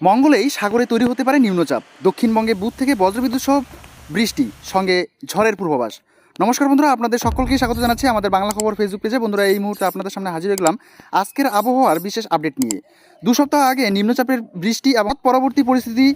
মঙ্গলেই সাগরে তৈরি হতে পারে নিম্নচাপ। দক্ষিণবঙ্গে বুধ থেকে বজ্রবিদ্যুৎ সহ বৃষ্টি, সঙ্গে ঝড়ের পূর্বাভাস। নমস্কার বন্ধুরা, আপনাদের সকলকে স্বাগত জানাচ্ছি আমাদের বাংলা খবর ফেসবুক পেজে। বন্ধুরা, এই মুহূর্তে আপনাদের সামনে হাজির হয়ে গেলাম আজকের আবহাওয়ার বিশেষ আপডেট নিয়ে। দু সপ্তাহ আগে নিম্নচাপের বৃষ্টি এবং পরবর্তী পরিস্থিতি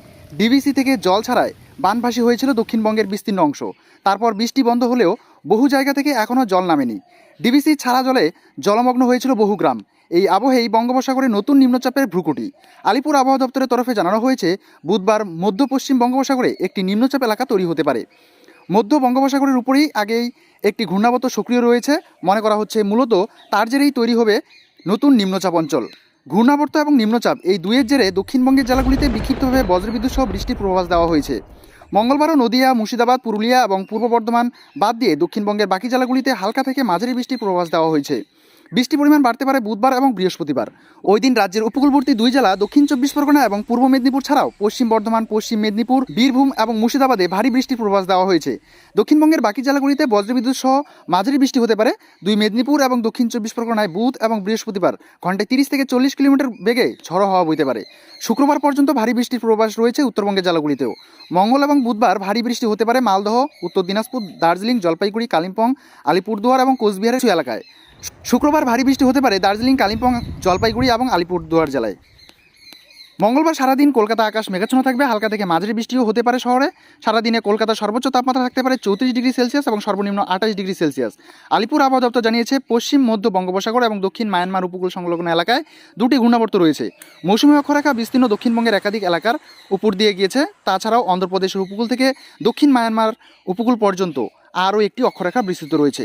ডিবিসি থেকে জল ছাড়ায় বানভাসী হয়েছিল দক্ষিণবঙ্গের বিস্তীর্ণ অংশ। তারপর বৃষ্টি বন্ধ হলেও বহু জায়গা থেকে এখনও জল নামেনি। ডিবিসি ছাড়া জলে জলমগ্ন হয়েছিল বহু গ্রাম। এই আবহেই বঙ্গোপসাগরে নতুন নিম্নচাপের ভ্রুকুটি। আলিপুর আবহাওয়া দপ্তরের তরফে জানানো হয়েছে, বুধবার মধ্য পশ্চিম বঙ্গোপসাগরে একটি নিম্নচাপ এলাকা তৈরি হতে পারে। মধ্য বঙ্গোপসাগরের উপরেই আগেই একটি ঘূর্ণাবর্ত সক্রিয় রয়েছে। মনে করা হচ্ছে মূলত তার জেরেই তৈরি হবে নতুন নিম্নচাপ অঞ্চল। ঘূর্ণাবর্ত এবং নিম্নচাপ এই দুয়ের জেরে দক্ষিণবঙ্গের জেলাগুলিতে বিক্ষিপ্তভাবে বজ্রবিদ্যুৎ সহ বৃষ্টির পূর্বাভাস দেওয়া হয়েছে। মঙ্গলবারও নদিয়া, মুর্শিদাবাদ, পুরুলিয়া এবং পূর্ব বর্ধমান বাদ দিয়ে দক্ষিণবঙ্গের বাকি জেলাগুলিতে হালকা থেকে মাঝারি বৃষ্টির পূর্বাভাস দেওয়া হয়েছে। বৃষ্টির পরিমাণ বাড়তে পারে বুধবার এবং বৃহস্পতিবার। ওই দিন রাজ্যের উপকূলবর্তী দুই জেলা, দক্ষিণ চব্বিশ পরগনা এবং পূর্ব মেদিনীপুর ছাড়াও পশ্চিম বর্ধমান, পশ্চিম মেদিনীপুর, বীরভূম এবং মুর্শিদাবাদে ভারী বৃষ্টির পূর্বাভাস দেওয়া হয়েছে। দক্ষিণবঙ্গের বাকি জেলাগুলিতে বজ্রবিদ্যুৎ সহ মাঝারি বৃষ্টি হতে পারে। দুই মেদিনীপুর এবং দক্ষিণ চব্বিশ পরগনায় বুধ এবং বৃহস্পতিবার ঘন্টায় তিরিশ থেকে চল্লিশ কিলোমিটার বেগে ঝড়ো হওয়া বইতে পারে। শুক্রবার পর্যন্ত ভারী বৃষ্টির পূর্বাভাস রয়েছে উত্তরবঙ্গের জেলাগুলিতেও। মঙ্গল এবং বুধবার ভারী বৃষ্টি হতে পারে মালদহ, উত্তর দিনাজপুর, দার্জিলিং, জলপাইগুড়ি, কালিম্পং, আলিপুরদুয়ার এবং কোচবিহারের এলাকায়। শুক্রবার ভারী বৃষ্টি হতে পারে দার্জিলিং, কালিম্পং, জলপাইগুড়ি এবং আলিপুরদুয়ার জেলায়। মঙ্গলবার সারাদিন কলকাতা আকাশ মেঘাচ্ছন্ন থাকবে, হালকা থেকে মাঝারি বৃষ্টিও হতে পারে শহরে। সারাদিনে কলকাতা সর্বোচ্চ তাপমাত্রা থাকতে পারে চৌত্রিশ ডিগ্রি সেলসিয়াস এবং সর্বনিম্ন আঠাশ ডিগ্রি সেলসিয়াস। আলিপুর আবহাওয়া দপ্তর জানিয়েছে, পশ্চিম, মধ্য বঙ্গোপসাগর এবং দক্ষিণ মায়ানমার উপকূল সংলগ্ন এলাকায় দুটি ঘূর্ণাবর্ত রয়েছে। মৌসুমী অক্ষরেখা বিস্তীর্ণ দক্ষিণবঙ্গের একাধিক এলাকার উপর দিয়ে গিয়েছে, তাছাড়াও অন্ধ্রপ্রদেশের উপকূল থেকে দক্ষিণ মায়ানমার উপকূল পর্যন্ত আরও একটি অক্ষরেখা বিস্তৃত রয়েছে।